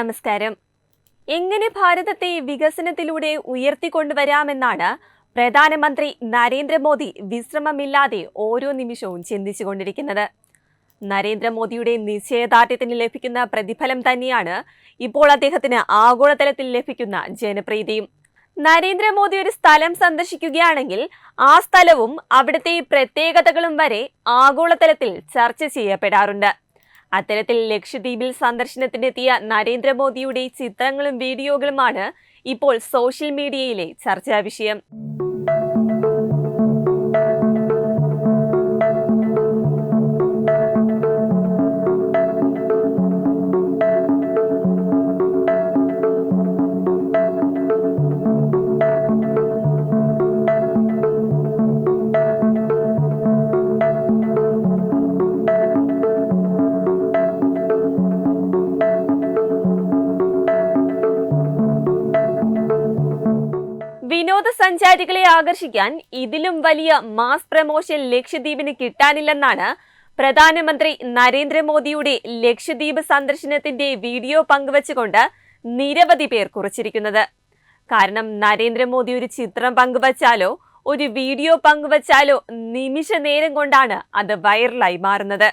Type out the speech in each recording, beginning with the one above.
നമസ്കാരം. എങ്ങനെ ഭാരതത്തെ വികസനത്തിലൂടെ ഉയർത്തിക്കൊണ്ടുവരാമെന്നാണ് പ്രധാനമന്ത്രി നരേന്ദ്രമോദി വിശ്രമമില്ലാതെ ഓരോ നിമിഷവും ചിന്തിച്ചുകൊണ്ടിരിക്കുന്നത്. നരേന്ദ്രമോദിയുടെ നിശ്ചയദാർഢ്യത്തിന് ലഭിക്കുന്ന പ്രതിഫലം തന്നെയാണ് ഇപ്പോൾ അദ്ദേഹത്തിന് ആഗോളതലത്തിൽ ലഭിക്കുന്ന ജനപ്രീതിയും. നരേന്ദ്രമോദി ഒരു സ്ഥലം സന്ദർശിക്കുകയാണെങ്കിൽ ആ സ്ഥലവും അവിടുത്തെ പ്രത്യേകതകളും വരെ ആഗോളതലത്തിൽ ചർച്ച ചെയ്യപ്പെടാറുണ്ട്. അത്തരത്തിൽ ലക്ഷദ്വീപിൽ സന്ദർശനത്തിനെത്തിയ നരേന്ദ്രമോദിയുടെ ചിത്രങ്ങളും വീഡിയോകളുമാണ് ഇപ്പോൾ സോഷ്യൽ മീഡിയയിലെ ചർച്ചാ വിനോദസഞ്ചാരികളെ ആകർഷിക്കാൻ ഇതിലും വലിയ മാസ് പ്രമോഷൻ ലക്ഷദ്വീപിന് കിട്ടാനില്ലെന്നാണ് പ്രധാനമന്ത്രി നരേന്ദ്രമോദിയുടെ ലക്ഷദ്വീപ് സന്ദർശനത്തിന്റെ വീഡിയോ പങ്കുവച്ചുകൊണ്ട് നിരവധി പേർ കുറിച്ചിരിക്കുന്നത്. കാരണം നരേന്ദ്രമോദി ഒരു ചിത്രം പങ്കുവച്ചാലോ ഒരു വീഡിയോ പങ്കുവച്ചാലോ നിമിഷ നേരം കൊണ്ടാണ് അത് വൈറലായി മാറുന്നത്.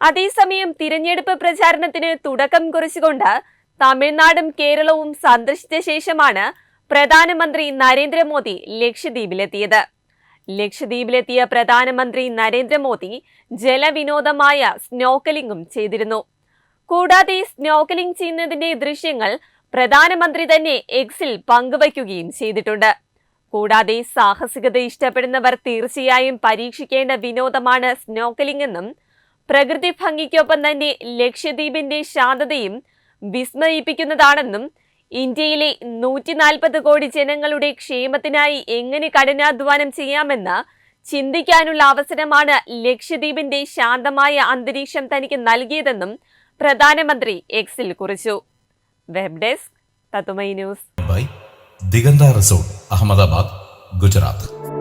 അതേസമയം തിരഞ്ഞെടുപ്പ് പ്രചാരണത്തിന് തുടക്കം കുറിച്ചുകൊണ്ട് തമിഴ്നാടും കേരളവും സന്ദർശിച്ച ശേഷമാണ് പ്രധാനമന്ത്രി നരേന്ദ്രമോദി ലക്ഷദ്വീപിലെത്തിയത്. ലക്ഷദ്വീപിലെത്തിയ പ്രധാനമന്ത്രി നരേന്ദ്രമോദി ജലവിനോദമായ സ്നോക്കലിംഗും ചെയ്തിരുന്നു. കൂടാതെ സ്നോക്കലിംഗ് ചെയ്യുന്നതിന്റെ ദൃശ്യങ്ങൾ പ്രധാനമന്ത്രി തന്നെ എക്സിൽ പങ്കുവയ്ക്കുകയും ചെയ്തിട്ടുണ്ട്. കൂടാതെ സാഹസികത ഇഷ്ടപ്പെടുന്നവർ തീർച്ചയായും പരീക്ഷിക്കേണ്ട വിനോദമാണ് സ്നോക്കലിംഗ് എന്നും പ്രകൃതി ഭംഗിക്കൊപ്പം തന്നെ ലക്ഷദ്വീപിന്റെ ശാന്തതയും വിസ്മയിപ്പിക്കുന്നതാണെന്നും ഇന്ത്യയിലെ നൂറ്റി നാൽപ്പത് കോടി ജനങ്ങളുടെ ക്ഷേമത്തിനായി എങ്ങനെ കഠിനാധ്വാനം ചെയ്യാമെന്ന് ചിന്തിക്കാനുള്ള അവസരമാണ് ലക്ഷദ്വീപിന്റെ ശാന്തമായ അന്തരീക്ഷം തനിക്ക് നൽകിയതെന്നും പ്രധാനമന്ത്രി എക്സിൽ കുറിച്ചു. Web desk news. Diganta resort Ahmedabad Gujarat.